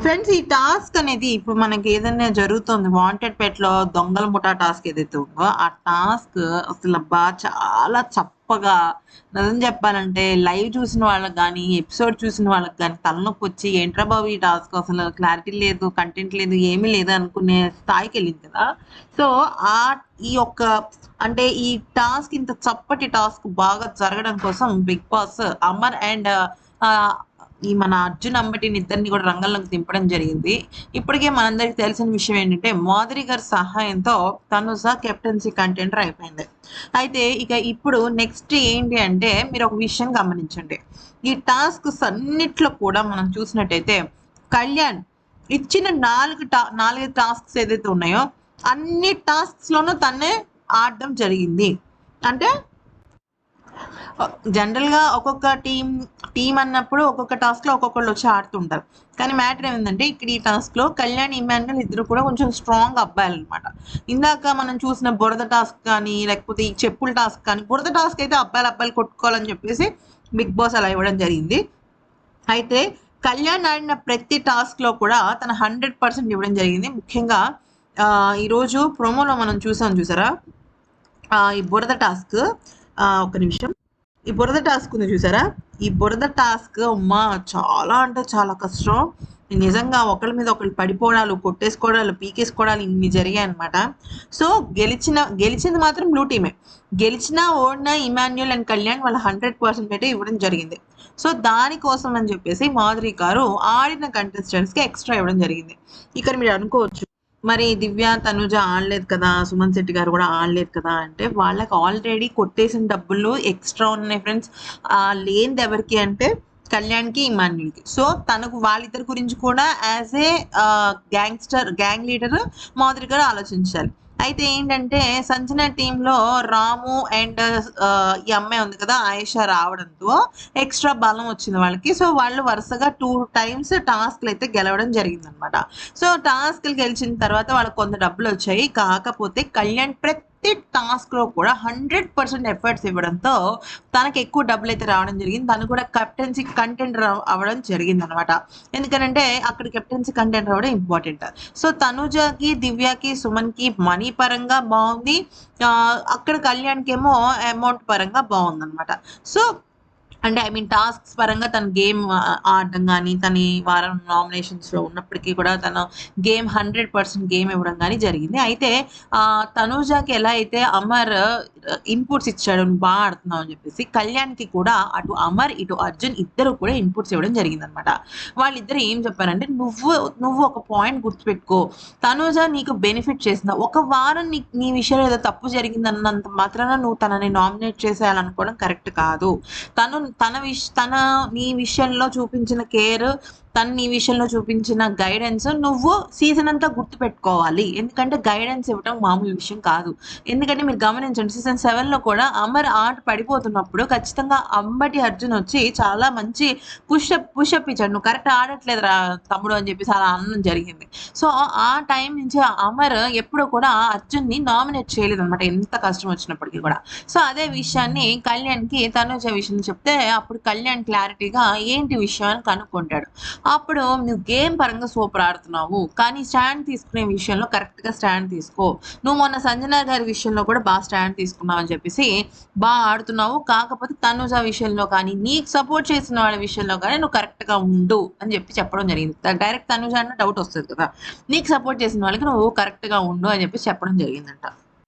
Friends ఈ task అనేది ఇప్పుడు మనకి ఏదైనా జరుగుతుంది వాంటెడ్ పెట్లో దొంగల ముఠా టాస్క్ ఏదైతే ఉందో ఆ టాస్క్ అసలు బా చాలా చప్పగా నిజం చెప్పాలంటే లైవ్ చూసిన వాళ్ళకి కానీ ఎపిసోడ్ చూసిన వాళ్ళకి కానీ తలనొప్పి వచ్చి ఏంట్రా బాబు ఈ టాస్క్ అసలు క్లారిటీ లేదు కంటెంట్ లేదు ఏమీ లేదు అనుకునే స్థాయికి వెళ్ళింది కదా. సో ఆ ఈ యొక్క అంటే ఈ టాస్క్ ఇంత చప్పటి టాస్క్ బాగా జరగడం కోసం బిగ్ బాస్ అమర్ అండ్ ఈ మన అర్జున్ అంబటిని ఇద్దరిని కూడా రంగంలోకి దింపడం జరిగింది. ఇప్పటికే మనందరికి తెలిసిన విషయం ఏంటంటే మాధురి గారి సహాయంతో తనుజ కెప్టెన్సీ కంటెంటర్ అయిపోయింది. అయితే ఇక ఇప్పుడు నెక్స్ట్ ఏంటి అంటే మీరు ఒక విషయం గమనించండి. ఈ టాస్క్స్ అన్నిట్లో కూడా మనం చూసినట్టయితే కళ్యాణ్ ఇచ్చిన నాలుగు టా నాలుగు టాస్క్స్ ఏదైతే ఉన్నాయో అన్ని టాస్క్స్లోనూ తనే తన్నే ఆడడం జరిగింది. అంటే జనరల్గా ఒక్కొక్క టీం టీం అన్నప్పుడు ఒక్కొక్క టాస్క్లో ఒక్కొక్కళ్ళు వచ్చి ఆడుతుంటారు. కానీ మ్యాటర్ ఏమిందంటే ఇక్కడ ఈ టాస్క్లో కళ్యాణ్ ఇమాన్యుల్ ఇద్దరు కూడా కొంచెం స్ట్రాంగ్ అబ్బాయిలు అనమాట ఇందాక మనం చూసిన బురద టాస్క్ కానీ లేకపోతే ఈ చెప్పుల టాస్క్ కానీ బురద టాస్క్ అయితే అబ్బాయిలు అబ్బాయిలు కొట్టుకోవాలని చెప్పేసి బిగ్ బాస్ అలా ఇవ్వడం జరిగింది. అయితే కళ్యాణ్ ఆడిన ప్రతి టాస్క్లో కూడా తన హండ్రెడ్ పర్సెంట్ ఇవ్వడం జరిగింది. ముఖ్యంగా ఈరోజు ప్రోమోలో మనం చూసాం చూసారా? ఈ బురద టాస్క్ ఒక నిమిషం. ఈ బురద టాస్క్ ఉంది చూసారా? ఈ బురద టాస్క్ అమ్మా చాలా అంటే చాలా కష్టం. నిజంగా ఒకళ్ళ మీద ఒకళ్ళు పడిపోవడాలు కొట్టేసుకోవడాలు పీకేసుకోవడాలు ఇన్ని జరిగాయి అనమాట సో గెలిచిన గెలిచింది మాత్రం బ్లూ టీమే గెలిచిన ఓడిన ఇమాన్యుల్ అండ్ కళ్యాణ్ వాళ్ళ హండ్రెడ్ పర్సెంట్ అయితే ఇవ్వడం జరిగింది. సో దానికోసం అని చెప్పేసి మాధురి గారు ఆడిన కంటెస్టెంట్స్కి ఎక్స్ట్రా ఇవ్వడం జరిగింది. ఇక్కడ మీరు అనుకోవచ్చు మరి దివ్య తనుజ ఆడలేదు కదా సుమన్ శెట్టి గారు కూడా ఆడలేదు కదా అంటే వాళ్ళకి ఆల్రెడీ కొట్టేసిన డబ్బులు ఎక్స్ట్రా ఉన్నాయి ఫ్రెండ్స్ లేనిది ఎవరికి అంటే కళ్యాణ్కి ఇమాన్యుల్కి సో తనకు వాళ్ళిద్దరి గురించి కూడా as a gangster gang leader మాదిరి గారు ఆలోచించాలి. అయితే ఏంటంటే సంచన టీంలో రాము అండ్ ఈ అమ్మాయి ఉంది కదా ఆయేషా రావడంతో ఎక్స్ట్రా బలం వచ్చింది వాళ్ళకి. సో వాళ్ళు వరుసగా టూ టైమ్స్ టాస్క్లు అయితే గెలవడం జరిగిందనమాట. సో టాస్క్లు గెలిచిన తర్వాత వాళ్ళకి కొంత డబ్బులు వచ్చాయి. కాకపోతే కళ్యాణ్ ప్రతి ప్రతి టాస్క్లో కూడా హండ్రెడ్ పర్సెంట్ ఎఫర్ట్స్ ఇవ్వడంతో తనకి ఎక్కువ డబ్బులు అయితే రావడం జరిగింది. తను కూడా కెప్టెన్సీ కంటెంట్ అవ్వడం జరిగింది అనమాట ఎందుకంటే అక్కడ కెప్టెన్సీ కంటెంట్ రావడం ఇంపార్టెంట్ సో తనుజకి దివ్యకి సుమన్కి మనీ పరంగా బాగుంది. అక్కడ కళ్యాణ్కి ఏమో అమౌంట్ పరంగా బాగుంది అనమాట సో అంటే ఐ మీన్ టాస్క్స్ పరంగా తన గేమ్ ఆడడం కానీ తన వారం నామినేషన్స్లో ఉన్నప్పటికీ కూడా తన గేమ్ హండ్రెడ్ పర్సెంట్ గేమ్ ఇవ్వడం కానీ జరిగింది. అయితే తనూజాకి ఎలా అయితే అమర్ ఇన్పుట్స్ ఇచ్చాడు బాగా ఆడుతున్నావు అని చెప్పేసి కళ్యాణ్కి కూడా అటు అమర్ ఇటు అర్జున్ ఇద్దరు కూడా ఇన్పుట్స్ ఇవ్వడం జరిగింది అనమాట వాళ్ళిద్దరు ఏం చెప్పారంటే నువ్వు నువ్వు ఒక పాయింట్ గుర్తుపెట్టుకో. తనూజ నీకు బెనిఫిట్ చేసిందా? ఒక వారం నీ నీ విషయంలో ఏదో తప్పు జరిగిందన్నంత మాత్రాన నువ్వు తనని నామినేట్ చేసేయాలనుకోవడం కరెక్ట్ కాదు. తను తన విష్ తన నీ విషయంలో చూపించిన కేర్ తను నీ విషయంలో చూపించిన గైడెన్స్ నువ్వు సీజన్ అంతా గుర్తుపెట్టుకోవాలి. ఎందుకంటే గైడెన్స్ ఇవ్వడం మామూలు విషయం కాదు. ఎందుకంటే మీరు గమనించండి సీజన్ సెవెన్లో కూడా అమర్ ఆట పడిపోతున్నప్పుడు ఖచ్చితంగా అంబటి అర్జున్ వచ్చి చాలా మంచి పుషప్ పుషప్ ఇచ్చాడు. నువ్వు కరెక్ట్ ఆడట్లేదు రా తమ్ముడు అని చెప్పేసి అలా అనడం జరిగింది. సో ఆ టైం నుంచి అమర్ ఎప్పుడు కూడా అర్జున్ని నామినేట్ చేయలేదు అనమాట ఎంత కష్టం వచ్చినప్పటికీ కూడా. సో అదే విషయాన్ని కళ్యాణ్కి తనుజ విషయం చెప్తే అప్పుడు కళ్యాణ్ క్లారిటీగా ఏంటి విషయం అని కనుక్కుంటాడు. అప్పుడు నువ్వు గేమ్ పరంగా సూపర్ ఆడుతున్నావు. కానీ స్టాండ్ తీసుకునే విషయంలో కరెక్ట్గా స్టాండ్ తీసుకో. నువ్వు మొన్న సంజన గారి విషయంలో కూడా బాగా స్టాండ్ తీసుకున్నావు అని చెప్పేసి బాగా ఆడుతున్నావు. కాకపోతే తనుజ విషయంలో కానీ నీకు సపోర్ట్ చేసిన వాళ్ళ విషయంలో కానీ నువ్వు కరెక్ట్గా ఉండు అని చెప్పి చెప్పడం జరిగింది. డైరెక్ట్ తనుజ అన్న డౌట్ వస్తుంది కదా. నీకు సపోర్ట్ చేసిన వాళ్ళకి నువ్వు కరెక్ట్గా ఉండు అని చెప్పి చెప్పడం జరిగిందంట.